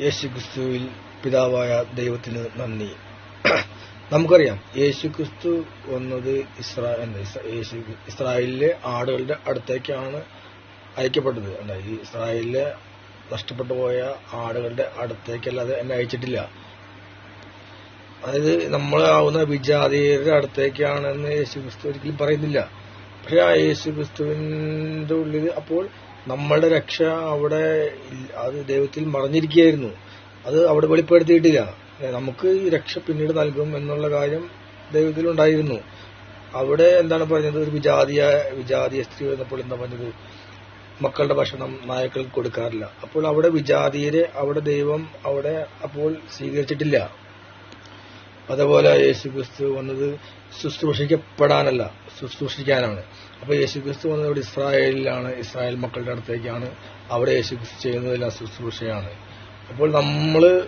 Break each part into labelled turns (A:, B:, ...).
A: യേശുക്രിസ്തുവിൽ പിതാവായ ദൈവത്തിന് നന്ദി. നമുക്കറിയാം യേശുക്രിസ്തു വന്നത് ഇസ്രാ ഇസ്രായേലിലെ ആടുകളുടെ അടുത്തേക്കാണ് അയക്കപ്പെട്ടത്. ഈ ഇസ്രായേലിലെ നഷ്ടപ്പെട്ടു പോയ ആടുകളുടെ അടുത്തേക്കല്ലാതെ എന്നെ അയച്ചിട്ടില്ല. അതായത് നമ്മളാവുന്ന വിജാതീയരുടെ അടുത്തേക്കാണെന്ന് യേശു ക്രിസ്തു ഒരിക്കലും പറയുന്നില്ല. പക്ഷെ ആ യേശു യേശുക്രിസ്തുവിന്റെ ഉള്ളിൽ അപ്പോൾ നമ്മളുടെ രക്ഷ അവിടെ അത് ദൈവത്തിൽ മറഞ്ഞിരിക്കുകയായിരുന്നു. അത് അവിടെ വെളിപ്പെടുത്തിയിട്ടില്ല. നമുക്ക് ഈ രക്ഷ പിന്നീട് നൽകും എന്നുള്ള കാര്യം ദൈവത്തിൽ ഉണ്ടായിരുന്നു. അവിടെ എന്താണ് പറഞ്ഞത്? ഒരു വിജാതിയ വിജാതീയ സ്ത്രീ വന്നപ്പോൾ എന്താ പറഞ്ഞത്? മക്കളുടെ ഭക്ഷണം നായക്കൾക്ക് കൊടുക്കാറില്ല. അപ്പോൾ അവിടെ വിജാതീയരെ അവിടെ ദൈവം അവിടെ അപ്പോൾ സ്വീകരിച്ചിട്ടില്ല. അതേപോലെ യേശുക്രിസ്തു വന്നത് ശുശ്രൂഷിക്കപ്പെടാനല്ല ശുശ്രൂഷിക്കാനാണ്. അപ്പൊ യേശുക്രിസ്തു വന്നത് ഇവിടെ ഇസ്രായേലിലാണ് ഇസ്രായേൽ മക്കളുടെ അടുത്തേക്കാണ്. അവിടെ യേശുക്രിസ്തു ചെയ്യുന്നതെല്ലാം ശുശ്രൂഷയാണ്. അപ്പോൾ നമ്മൾ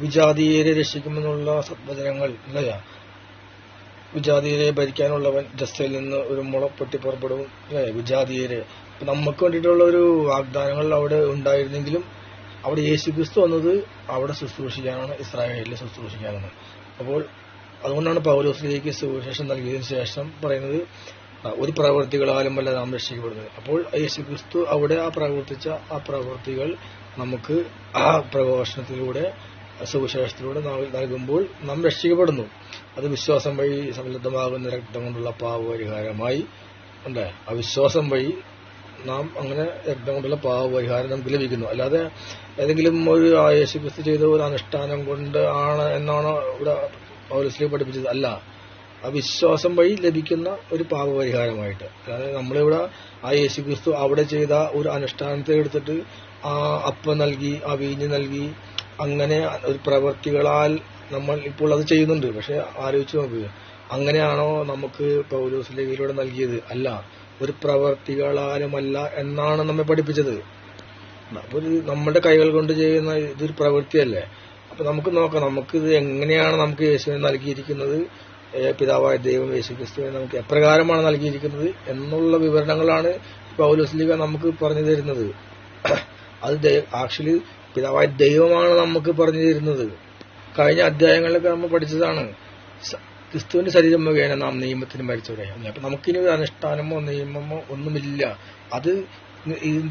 A: വിജാതീയരെ രക്ഷിക്കുമെന്നുള്ള സദ്വചനങ്ങൾ ഇല്ല. വിജാതീയരെ ഭരിക്കാനുള്ളവൻ ജസ്റ്റയിൽ നിന്ന് ഒരു മുള പൊട്ടി പുറപ്പെടും. വിജാതീയരെ. നമുക്ക് വേണ്ടിയിട്ടുള്ള ഒരു വാഗ്ദാനങ്ങൾ അവിടെ ഉണ്ടായിരുന്നെങ്കിലും അവിടെ യേശു ക്രിസ്തു വന്നത് അവിടെ ശുശ്രൂഷിക്കാനാണ് ഇസ്രായേലിൽ ശുശ്രൂഷിക്കാനാണ്. അപ്പോൾ അതുകൊണ്ടാണ് പൗലോസിലേക്ക് സുവിശേഷം നൽകിയതിനു ശേഷം പറയുന്നത് ഒരു പ്രവൃത്തികളാലും അല്ല നാം രക്ഷിക്കപ്പെടുന്നത് അപ്പോൾ യേശു ക്രിസ്തു അവിടെ ആ പ്രവർത്തിച്ച ആ പ്രവൃത്തികൾ നമുക്ക് ആ പ്രഘോഷണത്തിലൂടെ സുവിശേഷത്തിലൂടെ നൽകുമ്പോൾ നാം രക്ഷിക്കപ്പെടുന്നു. അത് വിശ്വാസം വഴി സമൃദ്ധമാകുന്ന രക്തം കൊണ്ടുള്ള പാവപരിഹാരമായി ഉണ്ട് അവിശ്വാസം വിശ്വാസം വഴി നാം അങ്ങനെ രക്തം കൊണ്ടുള്ള പാവപരിഹാരം നമുക്ക് ലഭിക്കുന്നു. അല്ലാതെ ഏതെങ്കിലും ഒരു യേശു ക്രിസ്തു ചെയ്ത ഒരു അനുഷ്ഠാനം കൊണ്ട് ആണ് എന്നാണ് ഇവിടെ പൗരസ്ലീ പഠിപ്പിച്ചത്. അല്ല. ആ വിശ്വാസം വഴി ലഭിക്കുന്ന ഒരു പാപപരിഹാരമായിട്ട്. അതായത് നമ്മളിവിടെ ആ യേശു ക്രിസ്തു അവിടെ ചെയ്ത ഒരു അനുഷ്ഠാനത്തെ എടുത്തിട്ട് ആ അപ്പം നൽകി ആ വീഞ്ഞ് നൽകി അങ്ങനെ ഒരു പ്രവൃത്തികളാൽ നമ്മൾ ഇപ്പോൾ അത് ചെയ്യുന്നുണ്ട്. പക്ഷെ ആലോചിച്ച് നോക്കുക അങ്ങനെയാണോ നമുക്ക് പൗലോസ് ലീഗിലൂടെ നൽകിയത്? അല്ല. ഒരു പ്രവർത്തികളാലുമല്ല എന്നാണ് നമ്മെ പഠിപ്പിച്ചത്. അപ്പൊ ഇത് നമ്മുടെ കൈകൾ കൊണ്ട് ചെയ്യുന്ന ഇതൊരു പ്രവൃത്തിയല്ലേ? അപ്പൊ നമുക്ക് നോക്കാം നമുക്ക് ഇത് എങ്ങനെയാണ് നമുക്ക് യേശുവിനെ നൽകിയിരിക്കുന്നത്? പിതാവായ ദൈവം യേശു ക്രിസ്തുവിനെ നമുക്ക് എപ്രകാരമാണ് നൽകിയിരിക്കുന്നത് എന്നുള്ള വിവരണങ്ങളാണ് പൗലോസ്ലിക നമുക്ക് പറഞ്ഞു തരുന്നത്. അത് ആക്ച്വലി പിതാവായ ദൈവമാണ് നമുക്ക് പറഞ്ഞു തരുന്നത്. കഴിഞ്ഞ അധ്യായങ്ങളിലൊക്കെ നമ്മൾ പഠിച്ചതാണ്. ക്രിസ്തുവിന്റെ ശരീരം മുഖേന നാം നിയമത്തിന് മരിച്ചവരായി. അപ്പൊ നമുക്കിനി ഒരു അനുഷ്ഠാനമോ നിയമമോ ഒന്നുമില്ല. അത്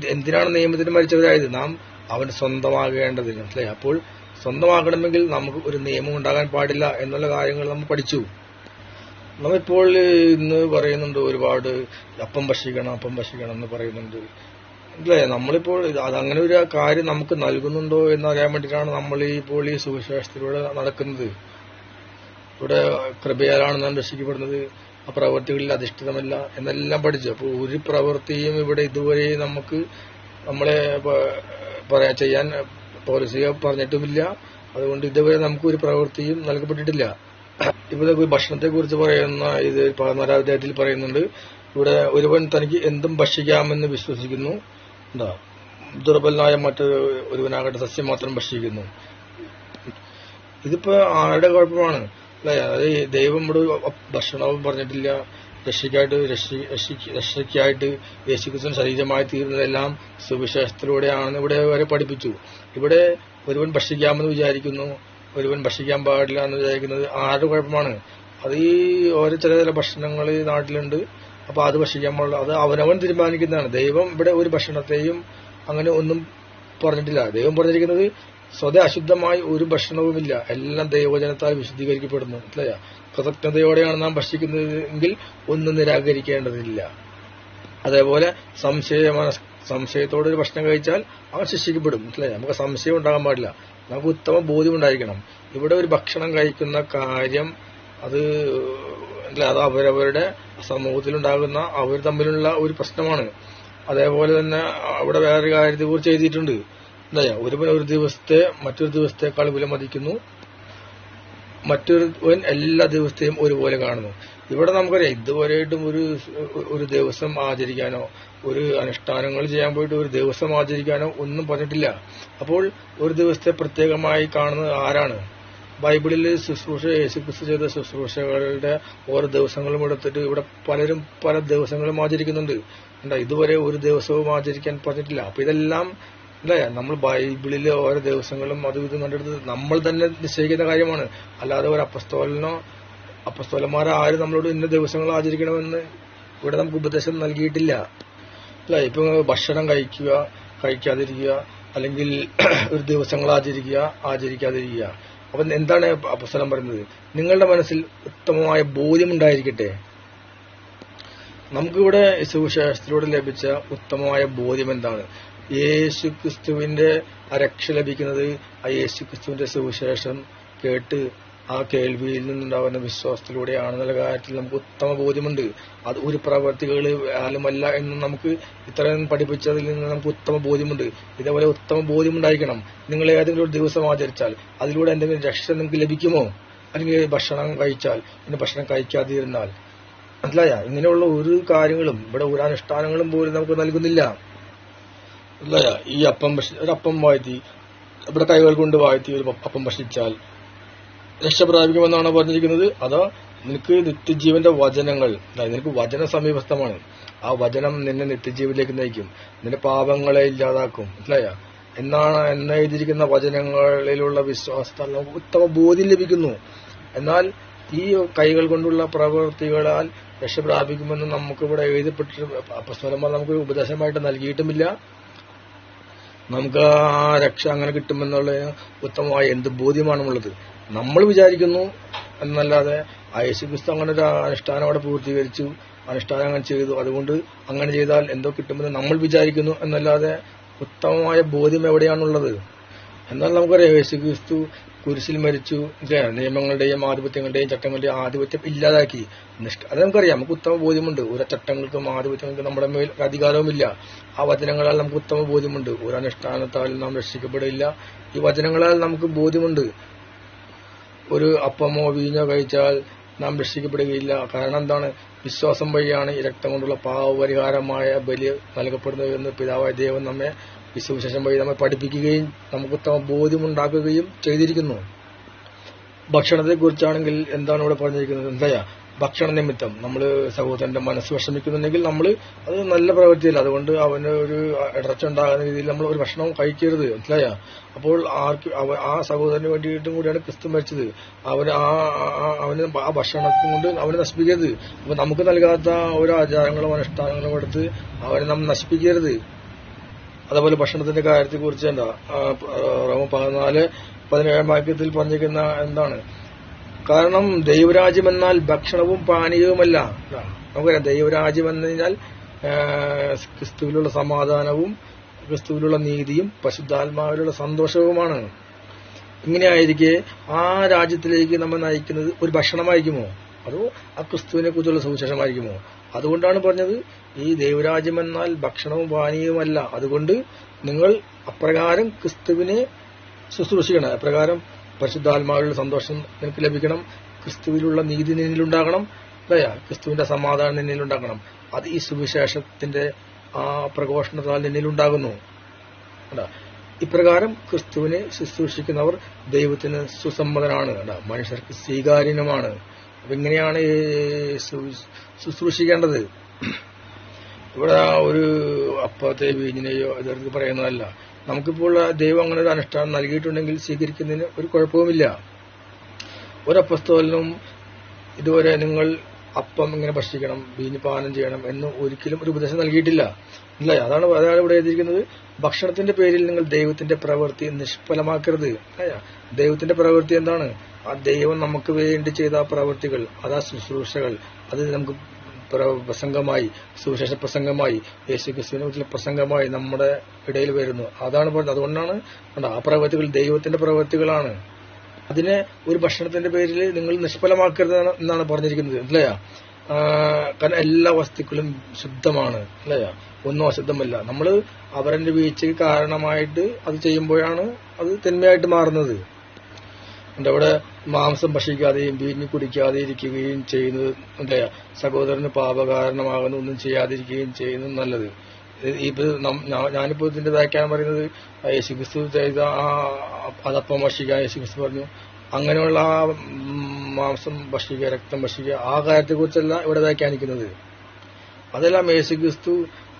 A: എന്തിനാണ് നിയമത്തിന് മരിച്ചവരായത്? നാം അവൻ സ്വന്തമാകേണ്ടതിന്. മനസ്സിലായി അപ്പോൾ സ്വന്തമാകണമെങ്കിൽ നമുക്ക് ഒരു നിയമം ഉണ്ടാകാൻ പാടില്ല എന്നുള്ള കാര്യങ്ങൾ നമ്മൾ പഠിച്ചു. നമ്മിപ്പോൾ ഇന്ന് പറയുന്നുണ്ട് ഒരുപാട് അപ്പം ഭക്ഷിക്കണം അപ്പം ഭക്ഷിക്കണം എന്ന് പറയുന്നുണ്ട്. അല്ലേ? നമ്മളിപ്പോൾ അത് അതങ്ങനെ ഒരു കാര്യം നമുക്ക് നൽകുന്നുണ്ടോ എന്ന് അറിയാൻ വേണ്ടിയിട്ടാണ് നമ്മൾ ഇപ്പോൾ ഈ സുവിശേഷത്തിലൂടെ നടക്കുന്നത്. ഇവിടെ കൃപയാലാണ് നാം രക്ഷിക്കപ്പെടുന്നത്. ആ പ്രവൃത്തികളിൽ അധിഷ്ഠിതമല്ല എന്നെല്ലാം പഠിച്ചു. അപ്പോൾ ഒരു പ്രവൃത്തിയും ഇവിടെ ഇതുവരെ നമുക്ക് നമ്മളെ പറയാ ചെയ്യാൻ പോലീസിക പറഞ്ഞിട്ടുമില്ല. അതുകൊണ്ട് ഇതുവരെ നമുക്ക് ഒരു പ്രവൃത്തിയും നൽകപ്പെട്ടിട്ടില്ല. ഇവിടെ ഭക്ഷണത്തെ കുറിച്ച് പറയുന്ന ഇത് പതിനാലാം അധ്യായത്തിൽ പറയുന്നുണ്ട്. ഇവിടെ ഒരുവൻ തനിക്ക് എന്തും ഭക്ഷിക്കാമെന്ന് വിശ്വസിക്കുന്നു. എന്താ? ദുർബലനായ മറ്റൊരു ഒരുവനാകട്ടെ സസ്യം മാത്രം ഭക്ഷിക്കുന്നു. ഇതിപ്പോ ആരുടെ കുഴപ്പമാണ്? അല്ലെ അതായത് ദൈവം ഇവിടെ ഭക്ഷണവും പറഞ്ഞിട്ടില്ല. രക്ഷയ്ക്കായിട്ട് രക്ഷ- രക്ഷയ്ക്ക് രക്ഷയ്ക്കായിട്ട് യേശുക്രിസ്തു ശരീരമായി തീരുന്നതെല്ലാം സുവിശേഷത്തിലൂടെയാണെന്ന് ഇവിടെ വരെ പഠിപ്പിച്ചു. ഇവിടെ ഒരുവൻ ഭക്ഷിക്കാമെന്ന് വിചാരിക്കുന്നു ഒരുവൻ ഭക്ഷിക്കാൻ പാടില്ല എന്ന് വിചാരിക്കുന്നത് ആരുടെ കുഴപ്പമാണ്? അത് ഈ ഓരോ ചില ചില ഭക്ഷണങ്ങൾ നാട്ടിലുണ്ട്. അപ്പൊ അത് ഭക്ഷിക്കാൻ പാടില്ല. അത് അവനവൻ തീരുമാനിക്കുന്നതാണ്. ദൈവം ഇവിടെ ഒരു ഭക്ഷണത്തെയും അങ്ങനെ ഒന്നും പറഞ്ഞിട്ടില്ല. ദൈവം പറഞ്ഞിരിക്കുന്നത് സ്വതേ അശുദ്ധമായി ഒരു ഭക്ഷണവുമില്ല. എല്ലാം ദൈവജനത്താൽ വിശുദ്ധീകരിക്കപ്പെടുന്നു. മനസ്സിലായ? കൃതജ്ഞതയോടെയാണ് നാം ഭക്ഷിക്കുന്നതെങ്കിൽ ഒന്നും നിരാകരിക്കേണ്ടതില്ല. അതേപോലെ സംശയ സംശയത്തോടെ ഒരു ഭക്ഷണം കഴിച്ചാൽ അവൻ ശിക്ഷിക്കപ്പെടും. അല്ലേ നമുക്ക് സംശയം ഉണ്ടാകാൻ പാടില്ല. നമുക്ക് ഉത്തമ ബോധ്യം ഉണ്ടായിരിക്കണം. ഇവിടെ ഒരു ഭക്ഷണം കഴിക്കുന്ന കാര്യം അത് അല്ല അത് അവരവരുടെ സമൂഹത്തിലുണ്ടാകുന്ന അവർ തമ്മിലുള്ള ഒരു പ്രശ്നമാണ്. അതേപോലെ തന്നെ അവിടെ വേറൊരു കാര്യത്തെ കുറിച്ച് എഴുതിയിട്ടുണ്ട്. ഒരുവൻ ഒരു ദിവസത്തെ മറ്റൊരു ദിവസത്തെക്കാൾ വിലമതിക്കുന്നു മറ്റൊരുവൻ എല്ലാ ദിവസത്തെയും ഒരുപോലെ കാണുന്നു. ഇവിടെ നമുക്കറിയാം ഇതുവരെയായിട്ടും ഒരു ഒരു ദിവസം ആചരിക്കാനോ ഒരു അനുഷ്ഠാനങ്ങൾ ചെയ്യാൻ പോയിട്ട് ഒരു ദിവസം ആചരിക്കാനോ ഒന്നും പറഞ്ഞിട്ടില്ല. അപ്പോൾ ഒരു ദിവസത്തെ പ്രത്യേകമായി കാണുന്നത് ആരാണ്? ബൈബിളിൽ ശുശ്രൂഷ യേശുക്രിസ്തു ചെയ്ത ശുശ്രൂഷകളുടെ ഓരോ ദിവസങ്ങളും എടുത്തിട്ട് ഇവിടെ പലരും പല ദിവസങ്ങളും ആചരിക്കുന്നുണ്ട്. ഇതുവരെ ഒരു ദിവസവും ആചരിക്കാൻ പറഞ്ഞിട്ടില്ല. അപ്പൊ ഇതെല്ലാം അല്ലേ? നമ്മൾ ബൈബിളിലെ ഓരോ ദിവസങ്ങളും അതും ഇതും കണ്ടെടുത്ത് നമ്മൾ തന്നെ നിശ്ചയിക്കുന്ന കാര്യമാണ്. അല്ലാതെ ഒരു അപ്പസ്തോലനോ അപ്പസ്തോലന്മാരോ ആരും നമ്മളോട് ഇന്ന ദിവസങ്ങൾ ആചരിക്കണമെന്ന് ഇവിടെ നമുക്ക് ഉപദേശം നൽകിയിട്ടില്ല. അല്ല? ഇപ്പൊ ഭക്ഷണം കഴിക്കുക കഴിക്കാതിരിക്കുക അല്ലെങ്കിൽ ഒരു ദിവസങ്ങൾ ആചരിക്കുക ആചരിക്കാതിരിക്കുക. അപ്പൊ എന്താണ് അപ്പസ്തലം പറയുന്നത്? നിങ്ങളുടെ മനസ്സിൽ ഉത്തമമായ ബോധ്യം ഉണ്ടായിരിക്കട്ടെ. നമുക്കിവിടെ സുവിശേഷത്തിലൂടെ ലഭിച്ച ഉത്തമമായ ബോധ്യം എന്താണ്? യേശു ക്രിസ്തുവിന്റെ രക്ഷ ലഭിക്കുന്നത് ആ യേശു ക്രിസ്തുവിന്റെ സുവിശേഷം കേട്ട് ആ കേൾവിയിൽ നിന്നുണ്ടാവുന്ന വിശ്വാസത്തിലൂടെയാണെന്നുള്ള കാര്യത്തിൽ നമുക്ക് ഉത്തമ ബോധ്യമുണ്ട്. അത് ഒരു പ്രവർത്തികൾ ആലുമല്ല എന്ന് നമുക്ക് ഇത്രയും പഠിപ്പിച്ചതിൽ നിന്ന് നമുക്ക് ഉത്തമ ബോധ്യമുണ്ട്. ഇതേപോലെ ഉത്തമ ബോധ്യമുണ്ടായിരിക്കണം. നിങ്ങൾ ഏതെങ്കിലും ഒരു ദിവസം ആചരിച്ചാൽ അതിലൂടെ എന്തെങ്കിലും രക്ഷ നിങ്ങൾക്ക് ലഭിക്കുമോ? അല്ലെങ്കിൽ ഭക്ഷണം കഴിച്ചാൽ പിന്നെ ഭക്ഷണം കഴിക്കാതിരുന്നാൽ. മനസ്സിലായ? ഇങ്ങനെയുള്ള ഒരു കാര്യങ്ങളും ഇവിടെ ഒരു അനുഷ്ഠാനങ്ങളും പോലും നമുക്ക് നൽകുന്നില്ല. മനസ്സിലായ ഈ അപ്പം ഭക്ഷി- ഒരു അപ്പം വാഴ്ത്തി ഇവിടെ കൈകൾ കൊണ്ട് വാഴ്ത്തി ഒരു അപ്പം ഭക്ഷിച്ചാൽ രക്ഷ പ്രാപിക്കുമെന്നാണ് പറഞ്ഞിരിക്കുന്നത്? അതോ നിനക്ക് നിത്യജീവന്റെ വചനങ്ങൾ നിനക്ക് വചന സമീപസ്ഥമാണ്. ആ വചനം നിന്നെ നിത്യജീവിലേക്ക് നയിക്കും. നിന്റെ പാപങ്ങളെ ഇല്ലാതാക്കും. മനസ്സിലായ? എന്നാണ് എന്നെഴുതിയിരിക്കുന്ന വചനങ്ങളിലുള്ള വിശ്വാസത്താൽ ഉത്തമ ബോധ്യം ലഭിക്കുന്നു. എന്നാൽ ഈ കൈകൾ കൊണ്ടുള്ള പ്രവൃത്തികളാൽ രക്ഷ പ്രാപിക്കുമെന്ന് നമുക്ക് ഇവിടെ എഴുതപ്പെട്ടിട്ട് അപ്പസ്വരന്മാർ നമുക്ക് ഉപദേശമായിട്ട് നൽകിയിട്ടുമില്ല. നമുക്ക് ആ രക്ഷ അങ്ങനെ കിട്ടുമെന്നുള്ള ഉത്തമമായ എന്ത് ബോധ്യമാണുള്ളത്? നമ്മൾ വിചാരിക്കുന്നു എന്നല്ലാതെ ആ യേശുക്രിസ്തു അങ്ങനെ ഒരു അനുഷ്ഠാനം അവിടെ പൂർത്തീകരിച്ചു അനുഷ്ഠാനം അങ്ങനെ ചെയ്തു. അതുകൊണ്ട് അങ്ങനെ ചെയ്താൽ എന്തോ കിട്ടുമെന്ന് നമ്മൾ വിചാരിക്കുന്നു എന്നല്ലാതെ ഉത്തമമായ ബോധ്യം എവിടെയാണുള്ളത്? എന്നാൽ നമുക്കറിയാം യേശുക്രിസ്തു കുരിശിൽ മരിച്ചു? നിയമങ്ങളുടെയും ആധിപത്യങ്ങളുടെയും ചട്ടങ്ങളുടെയും ആധിപത്യം ഇല്ലാതാക്കി. നിഷ്ഠ അത് നമുക്കറിയാം. നമുക്ക് ഉത്തമ ബോധ്യമുണ്ട്. ഓരോ ചട്ടങ്ങൾക്കും ആധിപത്യങ്ങൾക്കും നമ്മുടെ മേൽ അധികാരവുമില്ല. ആ വചനങ്ങളാൽ നമുക്ക് ഉത്തമ ബോധ്യമുണ്ട്. ഒരു അനുഷ്ഠാനത്താൽ നാം രക്ഷിക്കപ്പെടില്ല. ഈ വചനങ്ങളാൽ നമുക്ക് ബോധ്യമുണ്ട്. ഒരു അപ്പമോ വീഞ്ഞോ കഴിച്ചാൽ നാം രക്ഷിക്കപ്പെടുകയില്ല. കാരണം എന്താണ്? വിശ്വാസം വഴിയാണ് ഈ രക്തം കൊണ്ടുള്ള പാവപരിഹാരമായ ബലി നൽകപ്പെടുന്നത് എന്ന് പിതാവായ ദൈവം നമ്മെ ഈ സുവിശേഷം വഴി നമ്മെ പഠിപ്പിക്കുകയും നമുക്ക് ഉത്തമ ബോധ്യമുണ്ടാക്കുകയും ചെയ്തിരിക്കുന്നു. ഭക്ഷണത്തെക്കുറിച്ചാണെങ്കിൽ എന്താണ് ഇവിടെ പറഞ്ഞിരിക്കുന്നത്? എന്തായാ ഭക്ഷണ നിമിത്തം നമ്മൾ സഹോദരന്റെ മനസ്സ് വിഷമിക്കുന്നുണ്ടെങ്കിൽ നമ്മൾ അത് നല്ല പ്രവൃത്തിയല്ല. അതുകൊണ്ട് അവന് ഒരു ഇടർച്ച ഉണ്ടാകുന്ന രീതിയിൽ നമ്മൾ ഒരു ഭക്ഷണം കഴിക്കരുത്. മനസ്സിലായ? അപ്പോൾ ആർക്ക് ആ സഹോദരന് വേണ്ടിയിട്ടും കൂടിയാണ് ക്രിസ്തു മരിച്ചത്. അവന് ആ അവന് ആ ഭക്ഷണത്തിന് കൊണ്ട് അവനെ നശിപ്പിക്കരുത്. അപ്പൊ നമുക്ക് നൽകാത്ത ഓരോ ആചാരങ്ങളും അനുഷ്ഠാനങ്ങളും എടുത്ത് അവനെ നാം നശിപ്പിക്കരുത്. അതേപോലെ ഭക്ഷണത്തിന്റെ കാര്യത്തെ കുറിച്ച് എന്താ റോമ പതിനാല് പതിനേഴാം വാക്യത്തിൽ പറഞ്ഞിരിക്കുന്ന എന്താണ്? കാരണം ദൈവരാജ്യം എന്നാൽ ഭക്ഷണവും പാനീയവുമല്ല. നമുക്കറിയാം ദൈവരാജ്യം എന്ന് കഴിഞ്ഞാൽ ക്രിസ്തുവിലുള്ള സമാധാനവും ക്രിസ്തുവിലുള്ള നീതിയും പശുദ്ധാത്മാവിലുള്ള സന്തോഷവുമാണ്. ഇങ്ങനെയായിരിക്കെ ആ രാജ്യത്തിലേക്ക് നമ്മൾ നയിക്കുന്നത് ഒരു ഭക്ഷണമായിരിക്കുമോ? അതോ ആ ക്രിസ്തുവിനെ കുറിച്ചുള്ള സുവിശേഷമായിരിക്കുമോ? അതുകൊണ്ടാണ് പറഞ്ഞത് ഈ ദൈവരാജ്യം എന്നാൽ ഭക്ഷണവും പാനീയവുമല്ല. അതുകൊണ്ട് നിങ്ങൾ അപ്രകാരം ക്രിസ്തുവിനെ ശുശ്രൂഷിക്കണം. അപ്രകാരം പരിശുദ്ധാത്മാവിലുള്ള സന്തോഷം നിനക്ക് ലഭിക്കണം. ക്രിസ്തുവിലുള്ള നീതി നിന്നിലുണ്ടാകണം അല്ലയാ ക്രിസ്തുവിന്റെ സമാധാനം നിന്നിലുണ്ടാകണം അത് ഈ സുവിശേഷത്തിന്റെ ആ പ്രഘോഷണത്താൽ നിന്നിലുണ്ടാകുന്നു അല്ല ഇപ്രകാരം ക്രിസ്തുവിനെ ശുശ്രൂഷിക്കുന്നവർ ദൈവത്തിന് സുസമ്മതനാണ്? മനുഷ്യർക്ക് സ്വീകാര്യനുമാണ്. അപ്പൊ ഇങ്ങനെയാണ് ശുശ്രൂഷിക്കേണ്ടത്. ഇവിടെ ഒരു അപ്പത്തെ വീഞ്ഞിനെയോ ഇതെടുത്ത് പറയുന്നതല്ല. നമുക്കിപ്പോൾ ദൈവം അങ്ങനെ ഒരു അനുഷ്ഠാനം നൽകിയിട്ടുണ്ടെങ്കിൽ സ്വീകരിക്കുന്നതിന് ഒരു കുഴപ്പവുമില്ല. ഒരപ്പസ്തോലനും ഇതുവരെ നിങ്ങൾ അപ്പം ഇങ്ങനെ ഭക്ഷിക്കണം വീഞ്ഞ് പാനം ചെയ്യണം എന്ന് ഒരിക്കലും ഒരു ഉപദേശം നൽകിയിട്ടില്ല. ഇല്ല അതാണ് അതാണ് ഇവിടെ എഴുതിയിരിക്കുന്നത്. ഭക്ഷണത്തിന്റെ പേരിൽ നിങ്ങൾ ദൈവത്തിന്റെ പ്രവൃത്തി നിഷ്ഫലമാക്കരുത്. ദൈവത്തിന്റെ പ്രവൃത്തി എന്താണ്? ആ ദൈവം നമുക്ക് വേണ്ടി ചെയ്ത പ്രവൃത്തികൾ അതാ ശുശ്രൂഷകൾ. അത് നമുക്ക് പ്രസംഗമായി സുവിശേഷ പ്രസംഗമായി യേശു ക്രിസ്തുവിനെ പ്രസംഗമായി നമ്മുടെ ഇടയിൽ വരുന്നു. അതാണ് പറഞ്ഞത്. അതുകൊണ്ടാണ് കണ്ടോ, ആ പ്രവൃത്തികൾ ദൈവത്തിന്റെ പ്രവൃത്തികളാണ്. അതിനെ ഒരു ഭക്ഷണത്തിന്റെ പേരിൽ നിങ്ങൾ നിഷ്ഫലമാക്കരുത് എന്നാണ് പറഞ്ഞിരിക്കുന്നത്. അല്ലയാ കാരണം എല്ലാ വസ്തുക്കളും ശുദ്ധമാണ്. അല്ലയാ ഒന്നും അശുദ്ധമല്ല. നമ്മൾ അവരന്റെ വീഴ്ചയ്ക്ക് കാരണമായിട്ട് അത് ചെയ്യുമ്പോഴാണ് അത് തിന്മയായിട്ട് മാറുന്നത്. എന്റെ അവിടെ മാംസം ഭക്ഷിക്കാതെയും വീഞ്ഞു കുടിക്കാതെ ഇരിക്കുകയും ചെയ്യുന്നത് എന്താ സഹോദരന് പാപകാരണമാകുന്ന ഒന്നും ചെയ്യാതിരിക്കുകയും ചെയ്യുന്നത് നല്ലത്. ഞാനിപ്പോ ഇതിന്റെ വ്യാഖ്യാനം പറയുന്നത് യേശുക്രിസ്തു ചെയ്ത ആ അതപ്പം ഭക്ഷിക്കുക യേശുക്രിസ്തു പറഞ്ഞു. അങ്ങനെയുള്ള ആ മാംസം ഭക്ഷിക്കുക രക്തം ഭക്ഷിക്കുക ആ കാര്യത്തെ കുറിച്ചല്ല ഇവിടെ വ്യാഖ്യാനിക്കുന്നത്. അതെല്ലാം യേശുക്രിസ്തു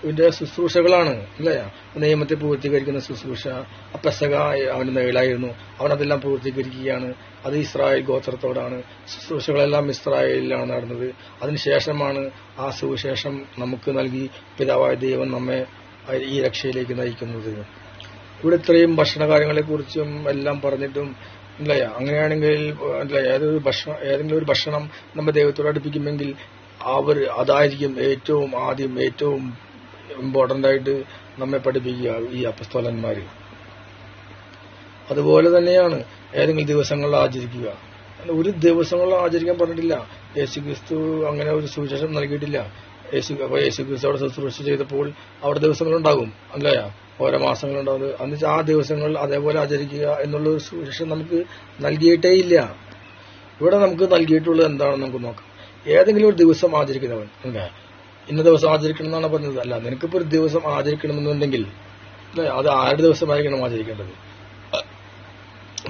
A: ഇതിന്റെ ശുശ്രൂഷകളാണ് അല്ലേ? നിയമത്തെ പൂർത്തീകരിക്കുന്ന ശുശ്രൂഷ അപ്പസക അവന് അവന്റെ നേലായിരുന്നു അവൻ അതെല്ലാം പൂർത്തീകരിക്കുകയാണ്. അത് ഇസ്രായേൽ ഗോത്രത്തോടാണ്. ശുശ്രൂഷകളെല്ലാം ഇസ്രായേലിലാണ് നടന്നത്. അതിനുശേഷമാണ് ആ സുവിശേഷം നമുക്ക് നൽകി പിതാവായ ദൈവം നമ്മെ ഈ രക്ഷയിലേക്ക് നയിക്കുന്നത്. ഇവിടെ ഇത്രയും ഭക്ഷണകാര്യങ്ങളെക്കുറിച്ചും എല്ലാം പറഞ്ഞിട്ടും അല്ലേ? അങ്ങനെയാണെങ്കിൽ അല്ലേ? ഏതൊരു ഭക്ഷണം ഏതെങ്കിലും ഒരു ഭക്ഷണം നമ്മുടെ ദൈവത്തോട് അടുപ്പിക്കുമെങ്കിൽ അവർ അതായിരിക്കും ഏറ്റവും ആദ്യം ഏറ്റവും ഇമ്പോർട്ടന്റ് ആയിട്ട് നമ്മെ പഠിപ്പിക്കുക ഈ അപ്പസ്തോലന്മാര്. അതുപോലെ തന്നെയാണ് ഏതെങ്കിലും ദിവസങ്ങളിൽ ആചരിക്കുക. ഒരു ദിവസങ്ങളിൽ ആചരിക്കാൻ പറഞ്ഞിട്ടില്ല. യേശു ക്രിസ്തു അങ്ങനെ ഒരു സുവിശേഷം നൽകിയിട്ടില്ല. യേശു അപ്പൊ യേശു ക്രിസ്തു അവിടെ ശുശ്രൂഷ ചെയ്തപ്പോൾ അവിടെ ദിവസങ്ങളുണ്ടാകും അല്ലേ? ഓരോ മാസങ്ങളുണ്ടാവും എന്നുവെച്ചാൽ ആ ദിവസങ്ങൾ അതേപോലെ ആചരിക്കുക എന്നുള്ള ഒരു സുവിശേഷം നമുക്ക് നൽകിയിട്ടേ ഇല്ല. ഇവിടെ നമുക്ക് നൽകിയിട്ടുള്ളത് എന്താണെന്ന് നമുക്ക് നോക്കാം. ഏതെങ്കിലും ഒരു ദിവസം ആചരിക്കുന്നവൻ അല്ലേ? ഇന്ന ദിവസം ആചരിക്കണം എന്നാണ് പറഞ്ഞത്. അല്ല നിനക്കിപ്പോ ഒരു ദിവസം ആചരിക്കണമെന്നുണ്ടെങ്കിൽ അത് ആരുടെ ദിവസമായിരിക്കണം ആചരിക്കേണ്ടത്?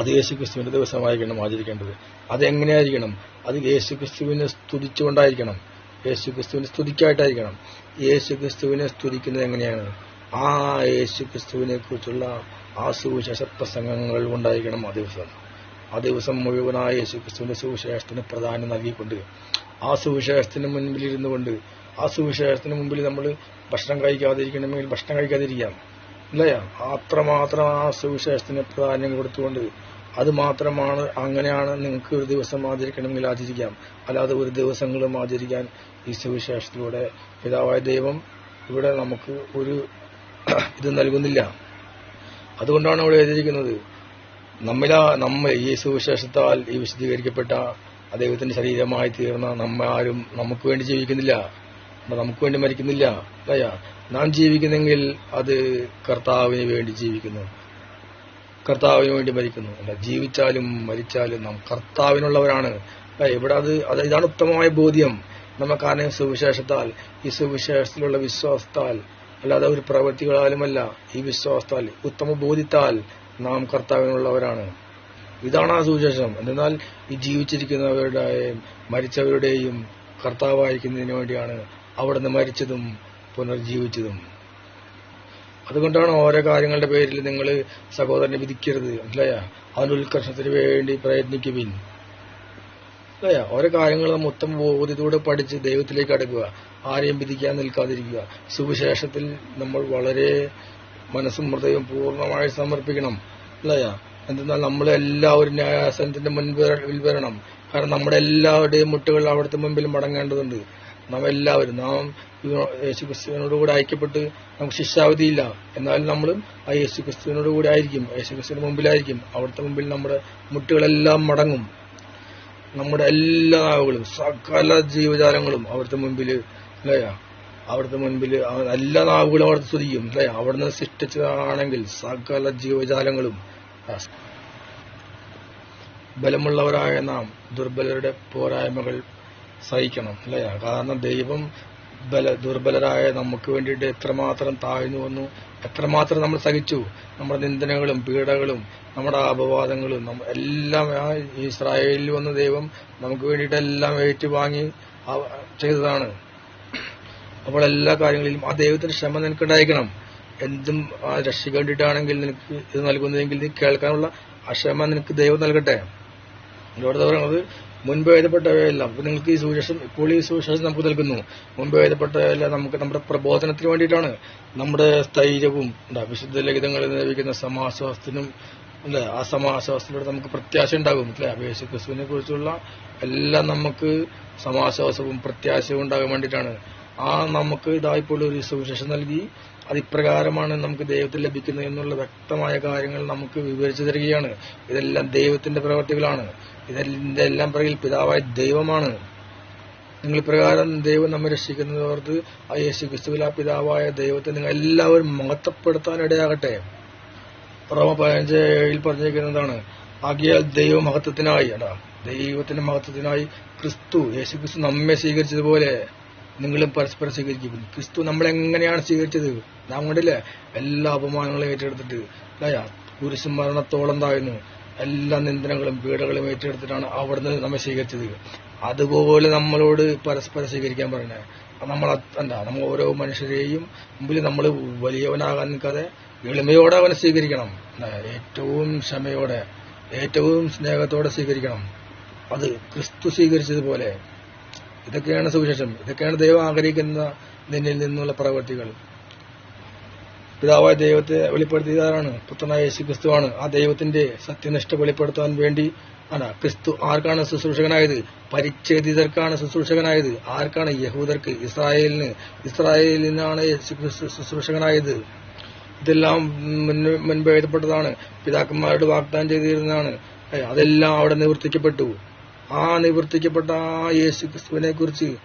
A: അത് യേശു ക്രിസ്തുവിന്റെ ദിവസമായിരിക്കണം ആചരിക്കേണ്ടത്. അത് എങ്ങനെയായിരിക്കണം അത് യേശു ക്രിസ്തുവിനെ സ്തുതിച്ചുകൊണ്ടായിരിക്കണം. യേശു ക്രിസ്തുവിനെ സ്തുതിക്കായിട്ടായിരിക്കണം. യേശു ക്രിസ്തുവിനെ സ്തുതിക്കുന്നത് എങ്ങനെയാണ്? ആ യേശു ക്രിസ്തുവിനെ കുറിച്ചുള്ള ആ സുവിശേഷ പ്രസംഗങ്ങൾ ഉണ്ടായിരിക്കണം ആ ദിവസം. ആ ദിവസം മുഴുവനായ യേശു ക്രിസ്തുവിന്റെ സുവിശേഷത്തിന് പ്രധാനം നൽകിക്കൊണ്ട് ആ സുവിശേഷത്തിന് മുൻപിലിരുന്നു കൊണ്ട് ആ സുവിശേഷത്തിന് മുമ്പിൽ നമ്മൾ ഭക്ഷണം കഴിക്കാതിരിക്കണമെങ്കിൽ ഭക്ഷണം കഴിക്കാതിരിക്കാം. അല്ലേ? അത്രമാത്രം ആ സുവിശേഷത്തിന് പ്രാധാന്യം കൊടുത്തുകൊണ്ട് അത് മാത്രമാണ് അങ്ങനെയാണ് നിങ്ങൾക്ക് ഒരു ദിവസം ആചരിക്കണമെങ്കിൽ ആചരിക്കാം. അല്ലാതെ ഒരു ദിവസങ്ങളും ആചരിക്കാൻ ഈ സുവിശേഷത്തിലൂടെ പിതാവായ ദൈവം ഇവിടെ നമുക്ക് ഒരു ഇത് നൽകുന്നില്ല. അതുകൊണ്ടാണ് ഇവിടെ എഴുതിയിരിക്കുന്നത് നമ്മിലാ നമ്മ ഈ സുവിശേഷത്താൽ ഈ വിശദീകരിക്കപ്പെട്ട അദ്ദേഹത്തിന്റെ ശരീരമായി തീർന്ന നമ്മാരും നമുക്ക് വേണ്ടി ജീവിക്കുന്നില്ല. നമുക്ക് വേണ്ടി മരിക്കുന്നില്ല. അല്ലയാ നാം ജീവിക്കുന്നെങ്കിൽ അത് കർത്താവിന് വേണ്ടി ജീവിക്കുന്നു. കർത്താവിന് വേണ്ടി മരിക്കുന്നു. അല്ല ജീവിച്ചാലും മരിച്ചാലും നാം കർത്താവിനുള്ളവരാണ്. ഇവിടെ അത് അത് ഇതാണ് ഉത്തമമായ ബോധ്യം. നമുക്കാണെങ്കിൽ സുവിശേഷത്താൽ ഈ സുവിശേഷത്തിലുള്ള വിശ്വാസത്താൽ അല്ലാതെ ഒരു പ്രവൃത്തികളാലുമല്ല ഈ വിശ്വാസത്താൽ ഉത്തമ ബോധ്യത്താൽ നാം കർത്താവിനുള്ളവരാണ്. ഇതാണ് ആ സുവിശേഷം. എന്നാൽ ഈ ജീവിച്ചിരിക്കുന്നവരുടെയും മരിച്ചവരുടെയും കർത്താവായിരിക്കുന്നതിന് വേണ്ടിയാണ് അവിടുന്ന് മരിച്ചതും പുനർജീവിച്ചതും. അതുകൊണ്ടാണ് ഓരോ കാര്യങ്ങളുടെ പേരിൽ നിങ്ങൾ സഹോദരനെ വിധിക്കരുത് അല്ലയാ അവന്റെ ഉത്കർഷത്തിന് വേണ്ടി പ്രയത്നിക്കുവിൻ. അല്ലയാ ഓരോ കാര്യങ്ങൾ നമ്മൾ ഉത്തമ ബോധ്യത്തോടെ പഠിച്ച് ദൈവത്തിലേക്ക് അടുക്കുക. ആരെയും വിധിക്കാൻ നിൽക്കാതിരിക്കുക. സുവിശേഷത്തിൽ നമ്മൾ വളരെ മനസ്സും ഹൃദയവും പൂർണമായി സമർപ്പിക്കണം അല്ലയാ എന്തെന്നാൽ നമ്മളെല്ലാവരും ന്യായാസനത്തിന്റെ മുൻപിൽ വരണം. കാരണം നമ്മുടെ എല്ലാവരുടെയും മുട്ടുകൾ അവിടുത്തെ മുമ്പിൽ മടങ്ങേണ്ടതുണ്ട്. നാം എല്ലാവരും നാം യേശു ക്രിസ്തുവിനോട് കൂടെ ഐക്യപ്പെട്ട് നമുക്ക് ശിക്ഷാവധിയില്ല. എന്നാലും നമ്മളും ആ യേശു ക്രിസ്തുവിനോട് കൂടെ ആയിരിക്കും. യേശു ക്രിസ്തുവിന് മുമ്പിലായിരിക്കും. അവിടുത്തെ മുമ്പിൽ നമ്മുടെ മുട്ടുകളെല്ലാം മടങ്ങും. നമ്മുടെ എല്ലാ നാവുകളും സകല ജീവജാലങ്ങളും അവിടുത്തെ മുമ്പിൽ അല്ലേ? അവിടുത്തെ മുൻപിൽ എല്ലാ നാവുകളും അവിടുത്തെ സ്തുതിക്കും അല്ലേ? അവിടുന്ന് സൃഷ്ടിച്ചതാണെങ്കിൽ സകല ജീവജാലങ്ങളും ബലമുള്ളവരായ നാം ദുർബലരുടെ പോരായ്മകൾ സഹിക്കണം അല്ലേ? കാരണം ദൈവം ബല ദുർബലരായ നമുക്ക് വേണ്ടിയിട്ട് എത്രമാത്രം താഴ്ന്നു വന്നു എത്രമാത്രം നമ്മൾ സഹിച്ചു. നമ്മുടെ നിന്ദനകളും പീഡകളും നമ്മുടെ അപവാദങ്ങളും എല്ലാം ഇസ്രായേലിൽ വന്ന ദൈവം നമുക്ക് വേണ്ടിയിട്ട് എല്ലാം ഏറ്റുവാങ്ങി ചെയ്തതാണ്. അപ്പോൾ എല്ലാ കാര്യങ്ങളിലും ആ ദൈവത്തിന് ക്ഷമ നിനക്ക് ഉണ്ടായിരിക്കണം. എന്തും രക്ഷയ്ക്ക് വേണ്ടിയിട്ടാണെങ്കിൽ നിനക്ക് ഇത് നൽകുന്നതെങ്കിൽ നീ കേൾക്കാനുള്ള ആ ക്ഷമ നിനക്ക് ദൈവം നൽകട്ടെ. എന്നോട് പറയുന്നത്? മുൻപ് എഴുതപ്പെട്ടവയെല്ലാം നിങ്ങൾക്ക് ഈ സുവിശേഷം ഇപ്പോൾ ഈ സുവിശേഷം നമുക്ക് നൽകുന്നു. മുൻപ് എഴുതപ്പെട്ടവയെല്ലാം നമുക്ക് നമ്മുടെ പ്രബോധനത്തിന് വേണ്ടിയിട്ടാണ്. നമ്മുടെ സ്ഥൈര്യവും വിശുദ്ധ ലളിതങ്ങളിൽ ലഭിക്കുന്ന സമാശ്വാസത്തിനും അല്ലെ ആ സമാശ്വാസത്തിലൂടെ നമുക്ക് പ്രത്യാശ ഉണ്ടാകും അല്ലെ? അപേക്ഷ ക്രിസ്തുവിനെ കുറിച്ചുള്ള എല്ലാം നമുക്ക് സമാശ്വാസവും പ്രത്യാശയും ഉണ്ടാകാൻ വേണ്ടിയിട്ടാണ്. ആ നമുക്ക് ഇതായിപ്പോൾ ഒരു സുവിശേഷം നൽകി. അതിപ്രകാരമാണ് നമുക്ക് ദൈവത്തിൽ ലഭിക്കുന്നത് എന്നുള്ള വ്യക്തമായ കാര്യങ്ങൾ നമുക്ക് വിവരിച്ചു തരികയാണ്. ഇതെല്ലാം ദൈവത്തിന്റെ പ്രവർത്തികളാണ് ഇതിന്റെ എല്ലാം പിറകിൽ പിതാവായ ദൈവമാണ്. നിങ്ങൾ ഇപ്രകാരം ദൈവം നമ്മെ രക്ഷിക്കുന്നവർക്ക് ആ യേശു ക്രിസ്തുവിൽ ആ പിതാവായ ദൈവത്തെ നിങ്ങൾ എല്ലാവരും മഹത്വപ്പെടുത്താൻ ഇടയാകട്ടെ. റോമ പതിനഞ്ച് ഏഴിൽ പറഞ്ഞിരിക്കുന്നതാണ് ആകിയാൽ ദൈവ മഹത്വത്തിനായി അടാ ദൈവത്തിന്റെ മഹത്വത്തിനായി ക്രിസ്തു യേശു ക്രിസ്തു നമ്മെ സ്വീകരിച്ചതുപോലെ. നിങ്ങളും പരസ്പരം സ്വീകരിക്കും. ക്രിസ്തു നമ്മൾ എങ്ങനെയാണ് സ്വീകരിച്ചത്? നാം കണ്ടില്ലേ? എല്ലാ അപമാനങ്ങളും ഏറ്റെടുത്തിട്ട്. അല്ലയാ മരണത്തോളം താഴ്ന്നു. എല്ലാ നിന്ദനങ്ങളും പീഡകളും ഏറ്റെടുത്തിട്ടാണ് അവിടുന്ന് നമ്മെ സ്വീകരിച്ചത്. അതുപോലെ നമ്മളോട് പരസ്പരം സ്വീകരിക്കാൻ പറയണേ. നമ്മൾ എന്താ നമ്മൾ ഓരോ മനുഷ്യരെയും മുമ്പിൽ നമ്മൾ വലിയവനാകാൻ നിൽക്കാതെ എളിമയോടെ അവനെ സ്വീകരിക്കണം. ഏറ്റവും ക്ഷമയോടെ ഏറ്റവും സ്നേഹത്തോടെ സ്വീകരിക്കണം. അത് ക്രിസ്തു സ്വീകരിച്ചതുപോലെ ഇതൊക്കെയാണ് സുവിശേഷം. ഇതൊക്കെയാണ് ദൈവം ആഗ്രഹിക്കുന്ന നിന്നിൽ നിന്നുള്ള പ്രവൃത്തികൾ. പിതാവായ ദൈവത്തെ വെളിപ്പെടുത്തിയതാണ് പുത്രനായ യേശു ക്രിസ്തുവാണ് ആ ദൈവത്തിന്റെ സത്യനിഷ്ഠ വെളിപ്പെടുത്താൻ വേണ്ടി ആണ് ക്രിസ്തു ആർക്കാണ് ശുശ്രൂഷകനായത്? പരിച്ഛേദിതർക്കാണ് ശുശ്രൂഷകനായത്. ആർക്കാണ് യഹൂദർക്ക്? ഇസ്രായേലിന്. ഇസ്രായേലിനാണ് ശുശ്രൂഷകനായത്. ഇതെല്ലാം മുൻ- മുൻപ് എഴുതപ്പെട്ടതാണ്. പിതാക്കന്മാരോട് വാഗ്ദാനം ചെയ്തിരുന്നതാണ്. അതെല്ലാം അവിടെ നിവർത്തിക്കപ്പെട്ടു. ആ നിവർത്തിക്കപ്പെട്ട ആ യേശു ക്രിസ്തുവിനെ കുറിച്ച്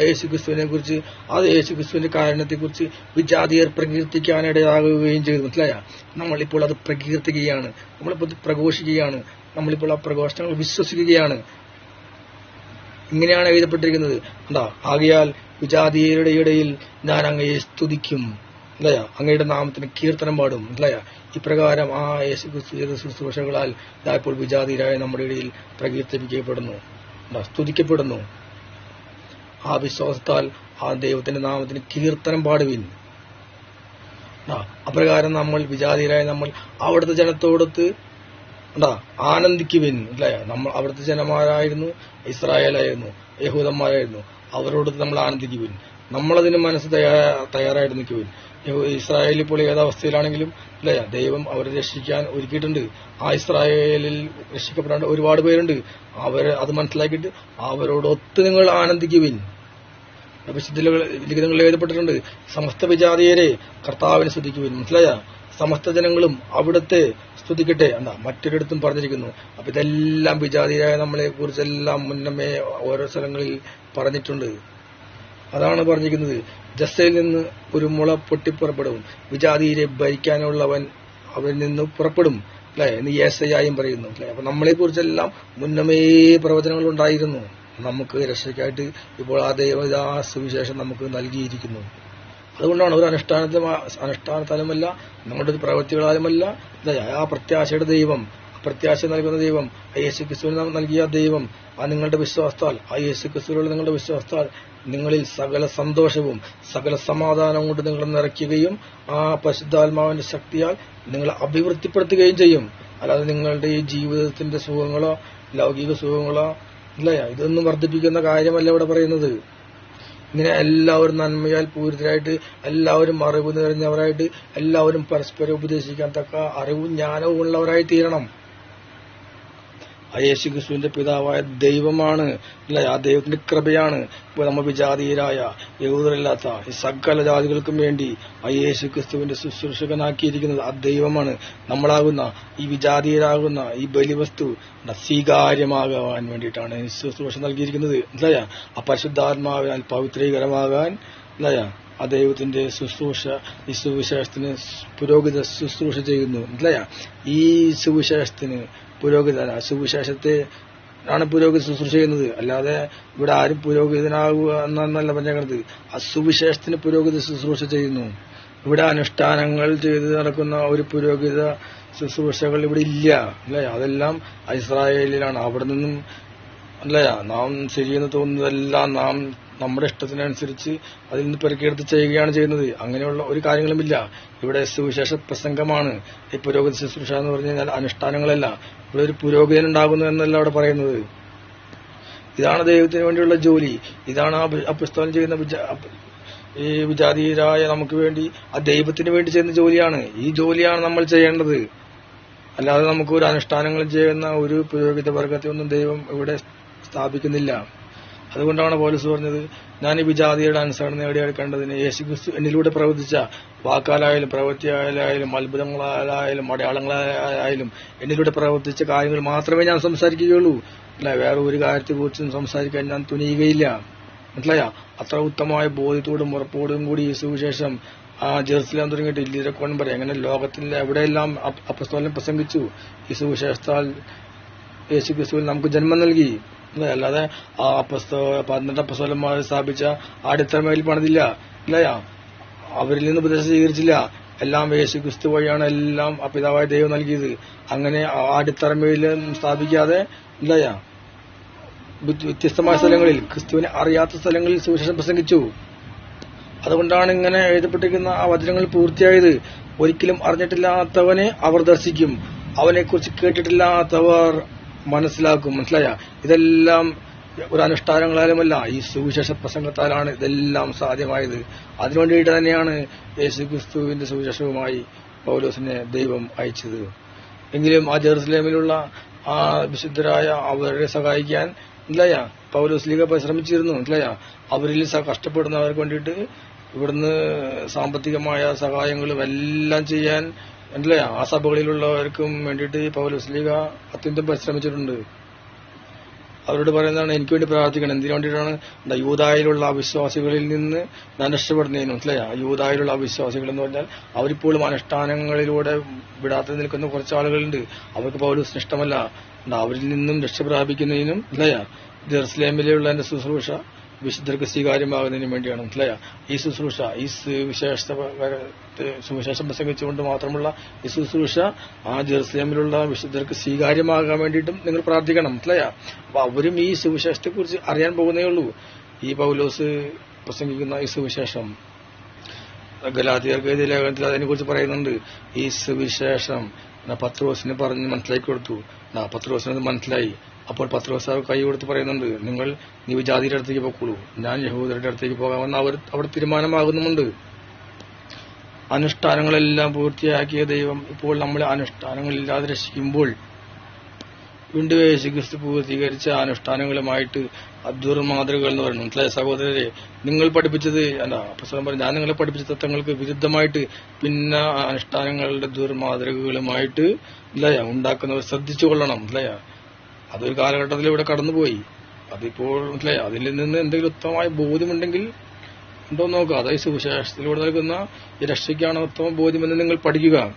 A: യേശു ക്രിസ്തുവിനെ കുറിച്ച് അത് യേശു ക്രിസ്തുവിന്റെ കാരണത്തെ കുറിച്ച് വിജാതിയർ പ്രകീർത്തിക്കാനിടയാകുകയും ചെയ്തു. മനസ്സിലായ? നമ്മളിപ്പോൾ അത് പ്രകീർത്തിക്കുകയാണ്. നമ്മളിപ്പോൾ പ്രഘോഷിക്കുകയാണ്. നമ്മളിപ്പോൾ ആ പ്രഘോഷണങ്ങൾ വിശ്വസിക്കുകയാണ്. ഇങ്ങനെയാണ് എഴുതപ്പെട്ടിരിക്കുന്നത്. എന്താ ആകയാൽ വിജാതിയരുടെ ഇടയിൽ ഞാൻ അങ്ങയെ സ്തുതിക്കും. അല്ലയ? അങ്ങയുടെ നാമത്തിന് കീർത്തനം പാടും അല്ലയോ? ഇപ്രകാരം ആ യേശു ക്രിസ്തു ശുശ്രൂഷകളാൽ ഇപ്പോൾ വിജാതിരായ നമ്മുടെ ഇടയിൽ പ്രകീർത്തിപ്പിക്കപ്പെടുന്നു സ്തുതിക്കപ്പെടുന്നു. ആ വിശ്വാസത്താൽ ആ ദൈവത്തിന്റെ നാമത്തിന് കീർത്തനം പാടുവിൻ. അപ്രകാരം നമ്മൾ വിജാതിരായ നമ്മൾ അവിടുത്തെ ജനത്തോടൊത്ത് ഉണ്ടാ ആനന്ദിക്കുവിൻ അല്ലയോ? നമ്മൾ അവിടുത്തെ ജനമാരായിരുന്നു ഇസ്രായേലായിരുന്നു യഹൂദന്മാരായിരുന്നു. അവരോട് നമ്മൾ ആനന്ദിക്കുവിൻ. നമ്മളതിന് മനസ്സ് തയ്യാ- തയ്യാറായിട്ട് നിൽക്കുവിൻ ഇസ്രായേൽ ഇപ്പോൾ ഏതവസ്ഥയിലാണെങ്കിലും അല്ലേ? ദൈവം അവരെ രക്ഷിക്കാൻ ഒരുക്കിയിട്ടുണ്ട്. ആ ഇസ്രായേലിൽ രക്ഷിക്കപ്പെടാണ്ട് ഒരുപാട് പേരുണ്ട്. അവരെ അത് മനസ്സിലാക്കിയിട്ട് അവരോടൊത്ത് നിങ്ങൾ ആനന്ദിക്കുവിൻ. ലിഖിതങ്ങളിൽ എഴുതപ്പെട്ടിട്ടുണ്ട്. സമസ്ത വിജാതീയരെ കർത്താവിനെ സ്തുതിക്കുവിൻ. മനസ്സിലായ? സമസ്ത ജനങ്ങളും അവിടുത്തെ സ്തുതിക്കട്ടെ എന്താ മറ്റൊരിടത്തും പറഞ്ഞിരിക്കുന്നു. അപ്പൊ ഇതെല്ലാം വിജാതീയരായ നമ്മളെ കുറിച്ചെല്ലാം മുന്നമേ ഓരോ സ്ഥലങ്ങളിൽ പറഞ്ഞിട്ടുണ്ട്. അതാണ് പറഞ്ഞിരിക്കുന്നത്. ജസ്സയിൽ നിന്ന് ഒരു മുള പൊട്ടിപ്പുറപ്പെടും വിജാതിയെ ഭരിക്കാനുള്ളവൻ അവരിൽ നിന്ന് പുറപ്പെടും. അല്ലെ? എന്ന് യേശയായും പറയുന്നു. അല്ലെ? അപ്പൊ നമ്മളെ കുറിച്ചെല്ലാം മുന്നമേ പ്രവചനങ്ങൾ ഉണ്ടായിരുന്നു നമുക്ക് രക്ഷയ്ക്കായിട്ട് ഇപ്പോൾ ആ ദൈവദാ സുവിശേഷം നമുക്ക് നൽകിയിരിക്കുന്നു. അതുകൊണ്ടാണ് ഒരു അനുഷ്ഠാനത്തിലും അനുഷ്ഠാനത്താലുമല്ല നമ്മുടെ ഒരു പ്രവൃത്തികളാലുമല്ല ആ പ്രത്യാശയുടെ ദൈവം പ്രത്യാശ നൽകുന്ന ദൈവം യേശു ക്രിസ്തുവിന് നൽകിയ ദൈവം ആ നിങ്ങളുടെ വിശ്വാസത്താൽ ആ യേശു ക്രിസ്തുവിലുള്ള നിങ്ങളുടെ വിശ്വാസത്താൽ നിങ്ങളിൽ സകല സന്തോഷവും സകല സമാധാനവും കൊണ്ട് നിങ്ങൾ നിറയ്ക്കുകയും ആ പരിശുദ്ധാത്മാവിന്റെ ശക്തിയാൽ നിങ്ങളെ അഭിവൃദ്ധിപ്പെടുത്തുകയും ചെയ്യും. അല്ലാതെ നിങ്ങളുടെ ഈ ജീവിതത്തിന്റെ സുഖങ്ങളോ ലൗകിക സുഖങ്ങളോ അല്ല ഇതൊന്നും വർദ്ധിപ്പിക്കുന്ന കാര്യമല്ല ഇവിടെ പറയുന്നത്. ഇങ്ങനെ എല്ലാവരും നന്മയാൽ പൂരിതരായിട്ട് എല്ലാവരും അറിവ് നിറഞ്ഞവരായിട്ട് എല്ലാവരും പരസ്പരം ഉപദേശിക്കാൻ തക്ക അറിവും ജ്ഞാനവും ഉള്ളവരായി തീരണം യേശു ക്രിസ്തുവിന്റെ പിതാവായ ദൈവമാണ്. അല്ല ആ ദൈവത്തിന്റെ കൃപയാണ്. വിജാതീയരായ യഹൂദരല്ലാത്ത ഈ സകല ജാതികൾക്കും വേണ്ടി ആ യേശു ക്രിസ്തുവിന്റെ ശുശ്രൂഷകനാക്കിയിരിക്കുന്നത് ആ ദൈവമാണ്. നമ്മളാകുന്ന ഈ വിജാതീയരാകുന്ന ഈ ബലിവസ്തു സ്വീകാര്യമാകാൻ വേണ്ടിയിട്ടാണ് ശുശ്രൂഷ നൽകിയിരിക്കുന്നത്. അല്ലയാ ആ പരിശുദ്ധാത്മാവിനാൽ പവിത്രീകരമാകാൻ അല്ലയാ ആ ദൈവത്തിന്റെ ശുശ്രൂഷ ഈ സുവിശേഷത്തിന് പുരോഗതി ശുശ്രൂഷ ചെയ്യുന്നു. അല്ലയാ ഈ സുവിശേഷത്തിന് പുരോഗതി സുവിശേഷത്തെ ആണ് പുരോഗതി ശുശ്രൂഷ ചെയ്യുന്നത് അല്ലാതെ ഇവിടെ ആരും പുരോഗതിനാകുക എന്നല്ല പറഞ്ഞത് അസുവിശേഷത്തിന് സുവിശേഷത്തിന് പുരോഗതി ശുശ്രൂഷ ചെയ്യുന്നു. ഇവിടെ അനുഷ്ഠാനങ്ങൾ ചെയ്ത് നടക്കുന്ന ഒരു പുരോഗതി ശുശ്രൂഷകൾ ഇവിടെ ഇല്ല. അല്ലേ? അതെല്ലാം ഇസ്രായേലിലാണ്. അവിടെ നിന്നും അല്ലയാ നാം ശരിയെന്ന് തോന്നുന്നതെല്ലാം നാം നമ്മുടെ ഇഷ്ടത്തിനനുസരിച്ച് അതിൽ നിന്ന് പെറുക്കിയെടുത്ത് ചെയ്യുകയാണ് ചെയ്യുന്നത്. അങ്ങനെയുള്ള ഒരു കാര്യങ്ങളുമില്ല. ഇവിടെ സുവിശേഷ പ്രസംഗമാണ്. ഈ പുരോഗതി ശുശ്രൂഷ എന്ന് പറഞ്ഞു കഴിഞ്ഞാൽ അനുഷ്ഠാനങ്ങളല്ല. ഇവിടെ ഒരു പുരോഗതി ഉണ്ടാകുന്നു എന്നല്ല അവിടെ പറയുന്നത്. ഇതാണ് ദൈവത്തിന് വേണ്ടിയുള്ള ജോലി. ഇതാണ് ആ പുസ്തകം ചെയ്യുന്ന ഈ വിജാതീയരായ നമുക്ക് വേണ്ടി ആ ദൈവത്തിന് വേണ്ടി ചെയ്യുന്ന ജോലിയാണ്. ഈ ജോലിയാണ് നമ്മൾ ചെയ്യേണ്ടത്. അല്ലാതെ നമുക്ക് ഒരു അനുഷ്ഠാനങ്ങൾ ചെയ്യുന്ന ഒരു പുരോഹിത വർഗത്തെ ഒന്നും ദൈവം ഇവിടെ സ്ഥാപിക്കുന്നില്ല. അതുകൊണ്ടാണ് പോലീസ് പറഞ്ഞത് ഞാൻ ഈ വിജാതിയുടെ അനുസരണം നേടിയെടുക്കേണ്ടതിന് യേശു ക്രിസ്തു എന്നിലൂടെ പ്രവർത്തിച്ച വാക്കാലായാലും പ്രവൃത്തിയായാലും അത്ഭുതങ്ങളായാലും അടയാളങ്ങളായാലും എന്നിലൂടെ പ്രവർത്തിച്ച കാര്യങ്ങൾ മാത്രമേ ഞാൻ സംസാരിക്കുകയുള്ളൂ. അല്ല വേറെ ഒരു കാര്യത്തെക്കുറിച്ചും സംസാരിക്കാൻ ഞാൻ തുനിയുകയില്ല. മനസ്സിലായ? അത്ര ഉത്തമമായ ബോധ്യത്തോടും ഉറപ്പോടും കൂടി ഈ സുവിശേഷം ആ ജെറുസലേം തുടങ്ങിയിട്ട് ഇല്ലിരക്കോണം പറയും അങ്ങനെ ലോകത്തിൽ എവിടെയെല്ലാം അപ്രസ്തോലം പ്രസംഗിച്ചു? ഈ സുവിശേഷത്താൽ യേശു ക്രിസ്തുവിൽ നമുക്ക് ജന്മം നൽകി? അല്ലാതെ ആ പുസ്തക പന്ത്രണ്ട് അപ്പസ്തോലന്മാർ സ്ഥാപിച്ച ആ അടിത്തറമയിൽ പണിതില്ല. ഇല്ലയാ. അവരിൽ നിന്ന് ഉപദേശം സ്വീകരിച്ചില്ല. എല്ലാം യേശു ക്രിസ്തു വഴിയാണ് എല്ലാം പിതാവായ ദൈവം നൽകിയത്. അങ്ങനെ ആ അടിത്തറമയിൽ സ്ഥാപിക്കാതെ ഇല്ലയാ. വ്യത്യ- വ്യത്യസ്തമായ സ്ഥലങ്ങളിൽ ക്രിസ്തുവിനെ അറിയാത്ത സ്ഥലങ്ങളിൽ സുവിശേഷം പ്രസംഗിച്ചു. അതുകൊണ്ടാണ് ഇങ്ങനെ എഴുതപ്പെട്ടിരിക്കുന്ന ആ വചനങ്ങൾ പൂർത്തിയായത്. ഒരിക്കലും അറിഞ്ഞിട്ടില്ലാത്തവനെ അവർ ദർശിക്കും. അവനെക്കുറിച്ച് കേട്ടിട്ടില്ലാത്തവർ മനസ്സിലാക്കും മനസ്സിലായ? ഇതെല്ലാം ഒരു അനുഷ്ഠാനങ്ങളാലുമല്ല ഈ സുവിശേഷ പ്രസംഗത്താലാണ് ഇതെല്ലാം സാധ്യമായത്. അതിനുവേണ്ടിയിട്ട് തന്നെയാണ് യേശു ക്രിസ്തുവിന്റെ സുവിശേഷവുമായി പൗലോസിനെ ദൈവം അയച്ചത്. എങ്കിലും ആ ജെറുസലേമിലുള്ള ആ വിശുദ്ധരായ അവരെ സഹായിക്കാൻ ഇല്ലയ പൗലോസ് ലീഗ പരിശ്രമിച്ചിരുന്നു ഇല്ലയ അവരിൽ കഷ്ടപ്പെടുന്നവർക്ക് വേണ്ടിയിട്ട് ഇവിടുന്ന് സാമ്പത്തികമായ സഹായങ്ങളും എല്ലാം ചെയ്യാൻ ഇല്ലയ ആ സഭകളിലുള്ളവർക്കും വേണ്ടിയിട്ട് പൗലോസ് ലീഗ അത്യന്തം പരിശ്രമിച്ചിട്ടുണ്ട്. അവരോട് പറയുന്നതാണ് എനിക്ക് വേണ്ടി പ്രാർത്ഥിക്കണം. എന്തിനു വേണ്ടിയിട്ടാണ്? യൂതായിലുള്ള അവിശ്വാസികളിൽ നിന്ന് ഞാൻ രക്ഷപ്പെടുന്നതിന്. മനസ്സിലായ യൂതായിലുള്ള അവിശ്വാസികൾ എന്ന് പറഞ്ഞാൽ അവരിപ്പോഴും അനുഷ്ഠാനങ്ങളിലൂടെ വിടാതെ നിൽക്കുന്ന കുറച്ച് ആളുകളുണ്ട്. അവർക്ക് പൗലോസ് ഇഷ്ടമല്ല. അവരിൽ നിന്നും രക്ഷ പ്രാപിക്കുന്നതിനും ജെറുസലേമിലുള്ള എന്റെ ശുശ്രൂഷ. വിശുദ്ധർക്ക് സ്വീകാര്യമാകുന്നതിന് വേണ്ടിയാണ്. മനസ്സിലായ? ഈ ശുശ്രൂഷ ഈ വിശേഷ സുവിശേഷം പ്രസംഗിച്ചുകൊണ്ട് മാത്രമുള്ള ഈ ശുശ്രൂഷ ആ ജെറുസലേമിലുള്ള വിശുദ്ധർക്ക് സ്വീകാര്യമാകാൻ വേണ്ടിയിട്ടും നിങ്ങൾ പ്രാർത്ഥിക്കണം. മനസ്സിലായ? അപ്പൊ അവരും ഈ സുവിശേഷത്തെക്കുറിച്ച് അറിയാൻ പോകുന്നേ ഉള്ളൂ. ഈ പൗലോസ് പ്രസംഗിക്കുന്ന ഈ സുവിശേഷം. ഗലാത്തിയർക്ക് ലേഖനത്തിൽ അതിനെക്കുറിച്ച് പറയുന്നുണ്ട്. ഈ സുവിശേഷം പത്രോസിന് പറഞ്ഞ് മനസ്സിലാക്കി കൊടുത്തു. എന്നാ പത്രോസിന് അത് മനസ്സിലായി. അപ്പോൾ പത്രോസ് കൈ കൊടുത്ത് പറയുന്നുണ്ട് നിങ്ങൾ നീ ജാതിയുടെ അടുത്തേക്ക് പോക്കുള്ളൂ ഞാൻ യഹൂദരുടെ അടുത്തേക്ക് പോകാമെന്ന് അവർ അവിടെ തീരുമാനമാകുന്നുമുണ്ട്. അനുഷ്ഠാനങ്ങളെല്ലാം പൂർത്തിയാക്കിയ ദൈവം ഇപ്പോൾ നമ്മളെ അനുഷ്ഠാനങ്ങളില്ലാതെ രക്ഷിക്കുമ്പോൾ വീണ്ടും യേശുക്രിസ്തു പൂർത്തീകരിച്ച അനുഷ്ഠാനങ്ങളുമായിട്ട് അബ്ദുർ മാതൃകൾ എന്ന് പറയുന്നു. മനസ്സിലായ സഹോദരരെ? നിങ്ങൾ പഠിപ്പിച്ചത് അല്ല അപ്പസ്വലം പറഞ്ഞു ഞാൻ നിങ്ങളെ പഠിപ്പിച്ച തത്വങ്ങൾക്ക് വിരുദ്ധമായിട്ട് പിന്നെ അനുഷ്ഠാനങ്ങളുടെ ദുർമാതൃകകളുമായിട്ട് ഇല്ലയ ഉണ്ടാക്കുന്നവർ ശ്രദ്ധിച്ചു കൊള്ളണം ഇല്ലയ അതൊരു കാലഘട്ടത്തിൽ ഇവിടെ കടന്നുപോയി. അതിപ്പോൾ മനസ്സിലായി. അതിൽ നിന്ന് എന്തെങ്കിലും ഉത്തമമായ ബോധ്യമുണ്ടെങ്കിൽ ഉണ്ടോ നോക്കുക. അതായത് സുവിശേഷത്തിലൂടെ നൽകുന്ന ഈ രക്ഷയ്ക്കാണ് ഉത്തമ ബോധ്യമെന്ന് നിങ്ങൾ പഠിക്കുക.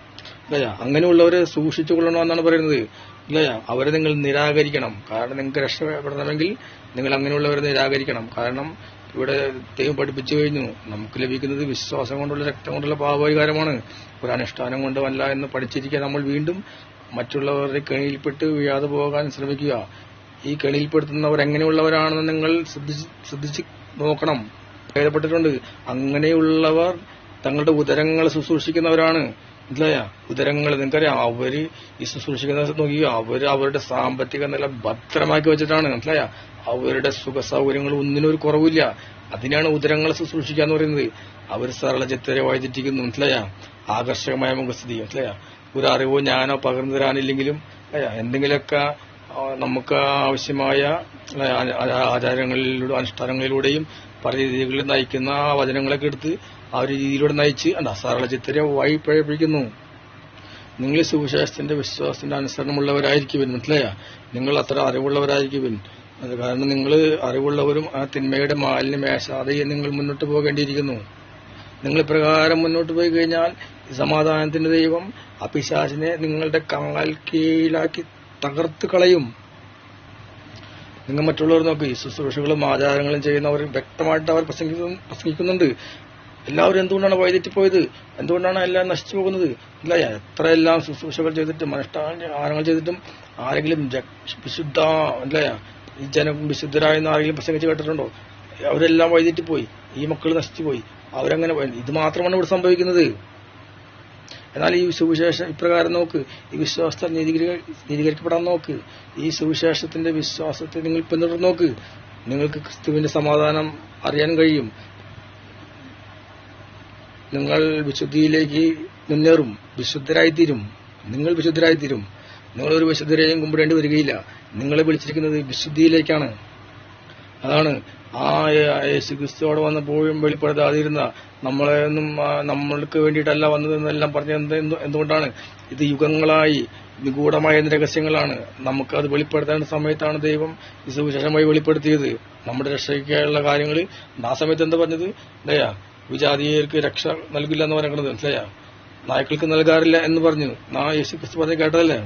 A: ഇല്ലയാ? അങ്ങനെയുള്ളവരെ സൂക്ഷിച്ചു കൊള്ളണമെന്നാണ് പറയുന്നത്. ഇല്ലയാ? അവരെ നിങ്ങൾ നിരാകരിക്കണം. കാരണം നിങ്ങൾക്ക് രക്ഷപ്പെടണമെങ്കിൽ നിങ്ങൾ അങ്ങനെയുള്ളവരെ നിരാകരിക്കണം. കാരണം ഇവിടെ ദൈവം പഠിപ്പിച്ചു കഴിഞ്ഞു. നമുക്ക് ലഭിക്കുന്നത് വിശ്വാസം കൊണ്ടുള്ള രക്തം കൊണ്ടുള്ള പാപപരിഹാരമാണ് ഒരു അനുഷ്ഠാനം കൊണ്ടുമല്ല എന്ന് പഠിച്ചിരിക്കാൻ നമ്മൾ വീണ്ടും മറ്റുള്ളവരുടെ കെണിയിൽപ്പെട്ട് വീഴാതെ പോകാൻ ശ്രമിക്കുക. ഈ കെണിയിൽപ്പെടുത്തുന്നവർ എങ്ങനെയുള്ളവരാണെന്ന് നിങ്ങൾ ശ്രദ്ധിച്ച് നോക്കണം. എഴുതപ്പെട്ടിട്ടുണ്ട് അങ്ങനെയുള്ളവർ തങ്ങളുടെ ഉദരങ്ങൾ ശുശ്രൂഷിക്കുന്നവരാണ്. മനസ്സിലായ ഉദരങ്ങൾ നിങ്ങൾക്കറിയാം. അവർ ഈ ശുശ്രൂഷിക്കുന്ന നോക്കി അവർ അവരുടെ സാമ്പത്തിക നില ഭദ്രമാക്കി വെച്ചിട്ടാണ്. മനസ്സിലായ അവരുടെ സുഖ സൗകര്യങ്ങൾ ഒന്നിനും ഒരു കുറവില്ല. അതിനാണ് ഉദരങ്ങൾ ശുശ്രൂഷിക്കുക എന്ന് പറയുന്നത്. അവർ സരള ചിത്തരെ വഴിതെറ്റിക്കുന്നു. മനസ്സിലായ ആകർഷകമായ മുഖസ്ഥിതി. മനസ്സിലായ ഒരു അറിവോ ഞാനോ പകർന്നു തരാനില്ലെങ്കിലും എന്തെങ്കിലുമൊക്കെ നമുക്ക് ആവശ്യമായ ആചാരങ്ങളിലൂടെ അനുഷ്ഠാനങ്ങളിലൂടെയും പല രീതികളിൽ നയിക്കുന്ന വചനങ്ങളൊക്കെ എടുത്ത് ആ ഒരു രീതിയിലൂടെ നയിച്ച് അല്ല സരള ചിത്തരെ വായി പഴപ്പിക്കുന്നു നിങ്ങൾ സുവിശേഷത്തിന്റെ വിശ്വാസത്തിന്റെ അനുസരണമുള്ളവരായിരിക്കും മനസ്സിലായ? നിങ്ങൾ അത്ര അറിവുള്ളവരായിരിക്കും കാരണം നിങ്ങൾ അറിവുള്ളവരും ആ തിന്മയുടെ മാലിന്യം മേശാതെ നിങ്ങൾ മുന്നോട്ട് പോകേണ്ടിയിരിക്കുന്നു. നിങ്ങൾ ഇപ്രകാരം മുന്നോട്ട് പോയി കഴിഞ്ഞാൽ സമാധാനത്തിന്റെ ദൈവം അപിശാസിനെ നിങ്ങളുടെ കാൽ കീഴിലാക്കി തകർത്ത് കളയും. നിങ്ങൾ മറ്റുള്ളവർ നോക്കി ഈ ശുശ്രൂഷകളും ആചാരങ്ങളും ചെയ്യുന്നവർ വ്യക്തമായിട്ട് അവർ പ്രസംഗിക്കുന്നു പ്രസംഗിക്കുന്നുണ്ട്. എല്ലാവരും എന്തുകൊണ്ടാണ് വഴിതെറ്റിപ്പോയത് എന്തുകൊണ്ടാണ് എല്ലാം നശിച്ചു പോകുന്നത്? ഇല്ല എത്രയെല്ലാം ശുശ്രൂഷകൾ ചെയ്തിട്ടും അനുഷ്ഠാനങ്ങൾ ചെയ്തിട്ടും ആരെങ്കിലും വിശുദ്ധ അല്ല ഈ ജനം വിശുദ്ധരായെന്ന് ആരെങ്കിലും പ്രസംഗിച്ച് കേട്ടിട്ടുണ്ടോ? അവരെല്ലാം വഴിതെറ്റിപ്പോയി ഈ മക്കൾ നശിച്ചു പോയി. അവരങ്ങനെ പോയി. ഇത് മാത്രമാണ് ഇവിടെ സംഭവിക്കുന്നത്. എന്നാൽ ഈ സുവിശേഷം ഇപ്രകാരം നോക്ക്. ഈ വിശ്വാസത്തെ നീതീകരി- നീതീകരിക്കപ്പെടാൻ നോക്ക്. ഈ സുവിശേഷത്തിന്റെ വിശ്വാസത്തെ നിങ്ങൾ പിന്തുടർന്ന് നോക്ക്. നിങ്ങൾക്ക് ക്രിസ്തുവിന്റെ സമാധാനം അറിയാൻ കഴിയും. നിങ്ങൾ വിശുദ്ധിയിലേക്ക് മുന്നേറും. വിശുദ്ധരായിത്തീരും. നിങ്ങൾ വിശുദ്ധരായിത്തീരും. നിങ്ങളൊരു വിശുദ്ധരെയും കുമ്പിടേണ്ടി വരികയില്ല. നിങ്ങളെ വിളിച്ചിരിക്കുന്നത് വിശുദ്ധിയിലേക്കാണ്. അതാണ് ആ യേശു ക്രിസ്തുവോട് വന്നപ്പോഴും വെളിപ്പെടുത്താതിരുന്ന നമ്മളെ ഒന്നും ആ, നമ്മൾക്ക് വേണ്ടിയിട്ടല്ല വന്നതെന്നെല്ലാം പറഞ്ഞ എന്ത് എന്ത് എന്തുകൊണ്ടാണ്? ഇത് യുഗങ്ങളായി നിഗൂഢമായ രഹസ്യങ്ങളാണ്. നമുക്ക് അത് വെളിപ്പെടുത്തേണ്ട സമയത്താണ് ദൈവം സുവിശേഷമായി വെളിപ്പെടുത്തിയത്. നമ്മുടെ രക്ഷയ്ക്കായുള്ള കാര്യങ്ങൾ ആ സമയത്ത് എന്താ പറഞ്ഞത്? ദയാ വിജാതീയർക്ക് രക്ഷ നൽകില്ല എന്ന് പറയുന്നത് മനസ്സിലായാ? നായ്ക്കൾക്ക് നൽകാറില്ല എന്ന് പറഞ്ഞു. നാ യേശു ക്രിസ്തു പറഞ്ഞ് കേട്ടതല്ലേ?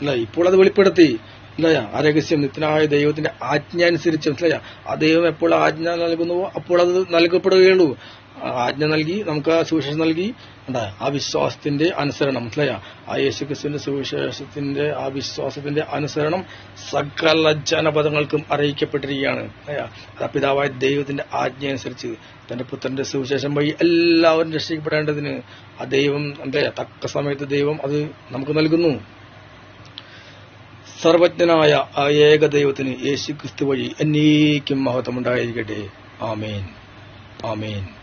A: അല്ല ഇപ്പോൾ അത് വെളിപ്പെടുത്തി. ഇല്ലയ ആ രഹസ്യം നിത്യനായ ദൈവത്തിന്റെ ആജ്ഞ അനുസരിച്ച് മനസ്സിലായ? ആ ദൈവം എപ്പോൾ ആജ്ഞ നൽകുന്നുവോ അപ്പോൾ അത് നൽകപ്പെടുകയുള്ളൂ. ആജ്ഞ നൽകി നമുക്ക് ആ സുവിശേഷം നൽകി. എന്താ? ആ വിശ്വാസത്തിന്റെ അനുസരണം. മനസ്സിലായ? ആ യേശുക്രിസ്തുവിന്റെ സുവിശേഷത്തിന്റെ ആ വിശ്വാസത്തിന്റെ അനുസരണം സകല ജനപദങ്ങൾക്കും അറിയിക്കപ്പെട്ടിരിക്കുകയാണ്. മനസ്സിലായോ? പിതാവായ ദൈവത്തിന്റെ ആജ്ഞ അനുസരിച്ച്. തന്റെ പുത്രന്റെ സുവിശേഷം വഴി എല്ലാവരും രക്ഷിക്കപ്പെടേണ്ടതിന് ആ ദൈവം എന്താ? തക്ക സമയത്ത് ദൈവം അത് നമുക്ക് നൽകുന്നു. സർവജ്ഞനായ ആ ഏക ദൈവത്തിന് യേശു ക്രിസ്തു വഴി എന്നേക്കും മഹത്വമുണ്ടായിരിക്കട്ടെ. ആമേൻ. ആമേൻ.